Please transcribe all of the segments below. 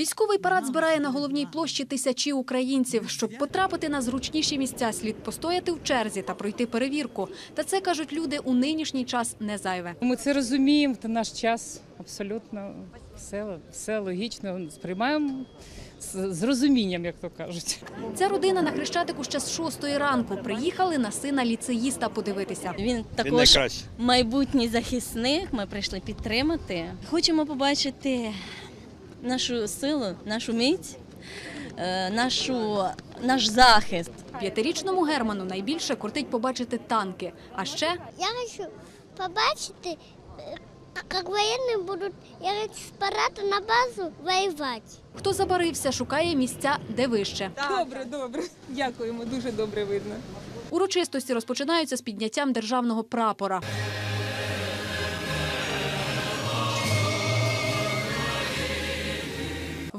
Військовий парад збирає на головній площі тисячі українців. Щоб потрапити на зручніші місця, слід постояти в черзі та пройти перевірку. Та це кажуть люди у нинішній час не зайве. Ми це розуміємо, це наш час абсолютно все, все логічно сприймаємо з, розумінням, як то кажуть. Ця родина на хрещатику ще з шостої ранку приїхали на сина ліцеїста подивитися. Він також майбутній захисник. Ми прийшли підтримати. Хочемо побачити нашу силу, нашу міць, е, нашу, наш захист. П'ятирічному Герману найбільше кортить побачити танки. А ще Я хочу побачити, е, як воєнні будуть їхати з параду на базу воювати. хто забарився, шукає місця, де вище. Добре, добре. Дякуємо, дуже добре видно. Урочистості розпочинаються з підняттям державного прапора.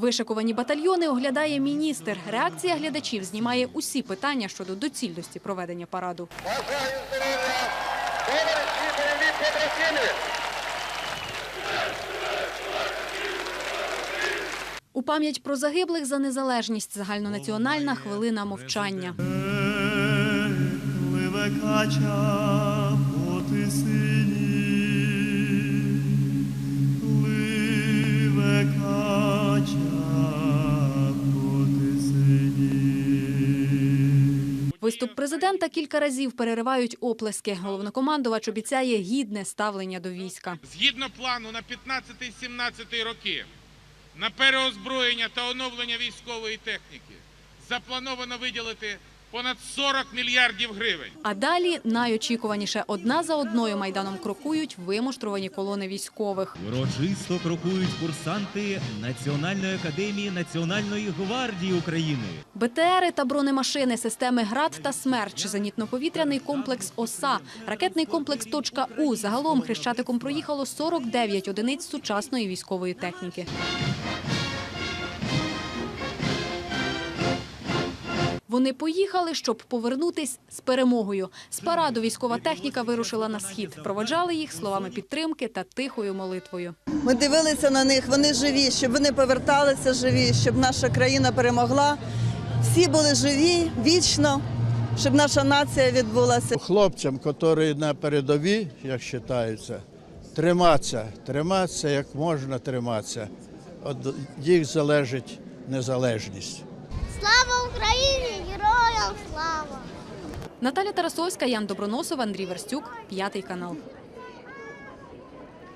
Вишикувані батальйони оглядає міністр. Реакція глядачів знімає усі питання щодо доцільності проведення параду. Бажаю здоров'я, товариші побратими! У пам'ять про загиблих за незалежність загальнонаціональна хвилина мовчання. Пливе кача поти сині, Виступ президента кілька разів переривають оплески. Головнокомандувач обіцяє гідне ставлення до війська. Згідно плану на 15-17 роки на переозброєння та оновлення військової техніки заплановано виділити понад 40 мільярдів гривень. А далі найочікуваніше одна за одною майданом крокують вимуштровані колони військових. Урочисто крокують курсанти Національної академії Національної гвардії України. БТРи та бронемашини, системи ГРАД та СМЕРЧ, зенітно-повітряний комплекс ОСА, ракетний комплекс «Точка У». Загалом Хрещатиком проїхало 49 одиниць сучасної військової техніки. Вони поїхали, щоб повернутись з перемогою. З параду військова техніка вирушила на схід. Проводжали їх словами підтримки та тихою молитвою. Ми дивилися на них, вони живі, щоб вони поверталися живі, щоб наша країна перемогла. Всі були живі вічно, щоб наша нація відбулася. Хлопцям, які на передовій, як вважається, триматися, триматися як можна триматися. От їх залежить незалежність. Слава Україні! Героям слава! Наталя Тарасовська, Ян Доброносов, Андрій Верстюк, п'ятий канал.